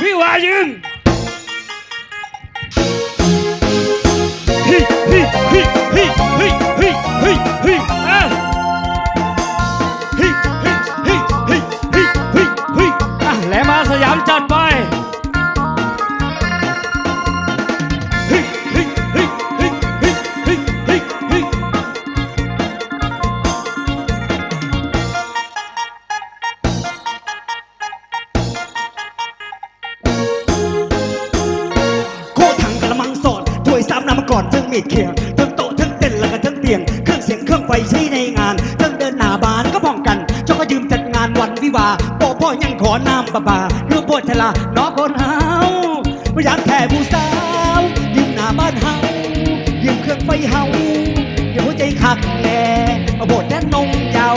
วิวายึงฮิฮิฮิฮิฮิฮิฮิ มีดเขียงถึงโต๊ะถึงเต้นแล้วก็ถึงเตียง เครื่องเสียงเครื่องไฟใช้ในงานถึงเดินหน้าบานก็ป้องกันเจ้าก็ยืมจัดงานวันวิวาห์พ่อพ่อยังขอน้ำประบาหรือปวดทลาน้องคนเฮาไม่อยากแค่ผู้สาวยืมหน้าบ้านเฮายืมเครื่องไฟเฮาอย่าหัวใจคักแน่มาโบดแน่นงเยา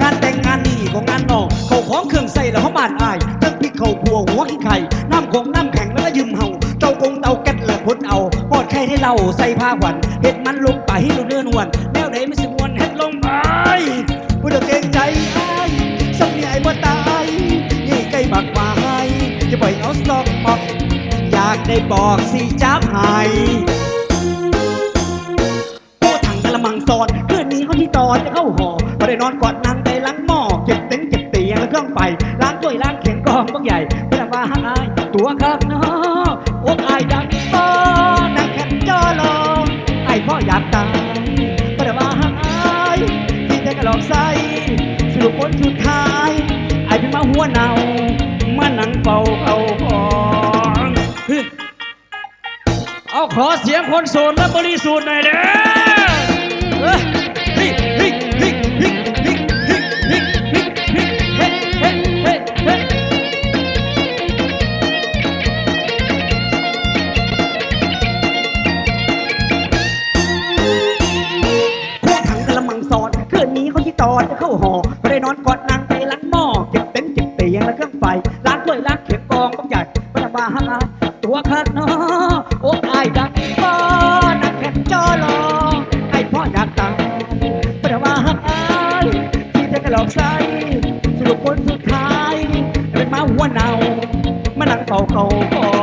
งานแต่งงานนี่ของงานนอกเขาของเครื่องใส่แล้วเขาบานอายทั้งพริกเขาพัวหัวขี้ไข่ อดไข่ให้เราใส่ผ้าหวันเห็ดมันลงไปให้เราเดินหวนแนวไหนไม่สิมวนเห็ดลงไปผู้เดียวเกรงใจอายสำเนียไอ้บ่ตายนี่ใกล้บักมาให้จะปล่อยเอาสตอกออกอยากได้บอกสิจับให้โอ้ถังกะละมังซอนคืนนี้เขาที่ตอนจะเข้าหอพอได้นอนกอดนางไปล้างหม้อเก็บเต็นท์เก็บเตียงและเครื่องไฟล้างถ้วยล้างเขียงกองบักใหญ่เพื่อว่าหักอายตัวคักเเป็นมาหัวเนามานั่งเป่าเอาของเอาขอเสียงคนโสดและบริสุทธิ์หน่อยเด้อ ยงและเครื่องไฟล้างถ้วยล้างเข็มกองกองใหญ่ไม่ได้าหาตัวคักเนาะโอ้อายดักป้อนักแข่งจอลอไอ้พ่ออยากตายไม่ได้าหาอายที่จะกระหลอกใส่สรุปผลสุดท้ายเป็นมาหัวเนามานั่งเป่าเก่า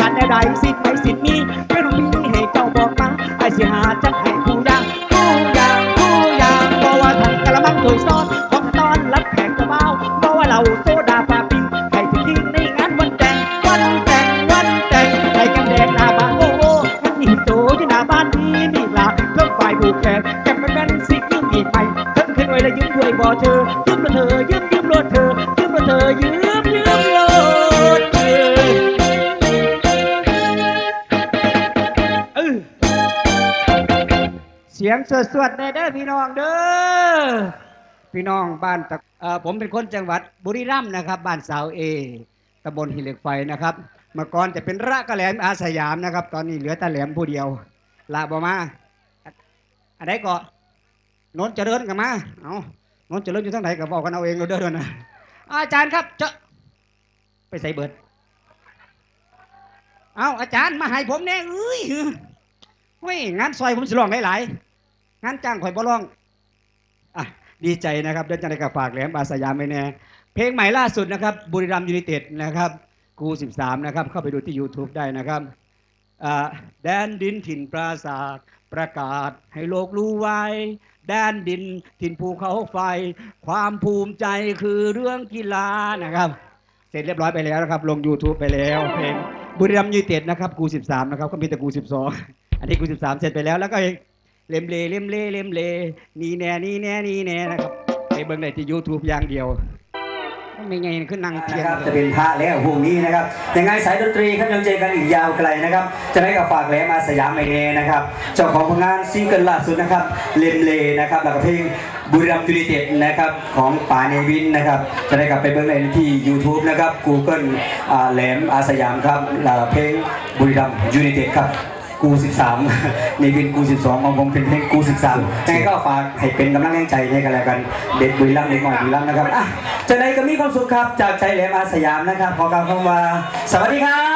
รงใจขันใดสิไม่สิมีไม่ต้องมีให้เจ้าบอกมาไอ้สิหาจักให้ผู้ยางผู้ยางผู้ยางบ่ว่าถังกะละมังโดยซ้อนของตอนรับแขกกระเบ้าบ่ว่าเราโซดาปาปิงใครที่กินในงานวันแต่งวันแต่งวันแต่งใครกันแดงหน้าบ้านโอ้โหขันนี่โตอยู่หน้าบ้านนี่นี่ล่ะเครื่องไฟผูกแขนแกมันแม่นสิยืมอีกไหมเพิ่งขึ้นไว้แล้วยืมด้วยบ่เธอยืมรถเธอยืม เสียงสวดๆได้เด้อพี่น้องเด้อพี่น้องบ้านตะเออผมเป็นคนจังหวัดบุรีรัมย์นะครับ บ้านสาวเอตำบลหิเหล็กไฟนะครับ เมื่อก่อนจะเป็นระกะแหลมอาสยามนะครับ ตอนนี้เหลือตาแหลมผู้เดียวลาบมาอันไหนก็นนเจริญกันมาเอานนเจริญอยู่ทั้งไหนก็บอกกันเอาเองเราเด้อเด้อนะอาจารย์ครับเจะไปใส่เบิดเอาอาจารย์มาให้ผมแน่เอ้ยเฮ้ยงานซอยผมสิร้องหลายๆ งานจ้างข่อยบ่ร้องอะดีใจนะครับเดินจังไดกับฝากแหลมอาสยามไปแน่เพลงใหม่ล่าสุดนะครับบุรีรัมยูไนเต็ดนะครับกู13นะครับเข้าไปดูที่ YouTube ได้นะครับแดนดินถิ่นปราสาทประกาศให้โลกรู้ไว้ แดนดินถิ่นภูเขาไฟ ความภูมิใจคือเรื่องกีฬานะครับ เสร็จเรียบร้อยไปแล้วนะครับ ลง YouTube ไปแล้วเพลงบุรีรัมย์ยูไนเต็ดนะครับกู13นะครับก็มีแต่กู12 อันนี้กู13 เสร็จไปแล้วแล้วก็ เล่มเลเล่มเลเล่มเลนี่แน่นี่แน่นี่แน่นะครับไปเบิ่งได้ที่ YouTube อย่างเดียวไม่ไงขึ้นนั่งเทียนะนครับจะเป็นพระแล้วพวกนี้นะครับยังไงสายดนตรีครับยังเจอกันอีกยาวไกลนะครับ จะได้กับฝากแหลมอาสยามไมเนนะครับ เจ้าของผลงานซิงเกิลล่าสุดนะครับเลมเลนะครับแล้วก็เพลงบุรีรัมย์ยูไนเต็ดนะครับของป่าเนวินนะครับ จะได้กลับไปเบิ้งในที่ YouTube นะครับ Google อ่าแหลมอาสยามครับแล้วเพลงบุรีรัมย์ยูไนเต็ดครับ กู13นี่เป็นกู12ของผมเป็นเพลงกู13ยังไงก็ฝากให้เป็นกำลังใจให้กันแล้วกัน เด็กบุรีรัมย์เด็กหน่อยบุรีรัมย์นะครับอะจะไหนก็มีความสุขครับ จากใจแหลมอาสยามนะครับ ขอกล่าวคำว่า สวัสดีครับ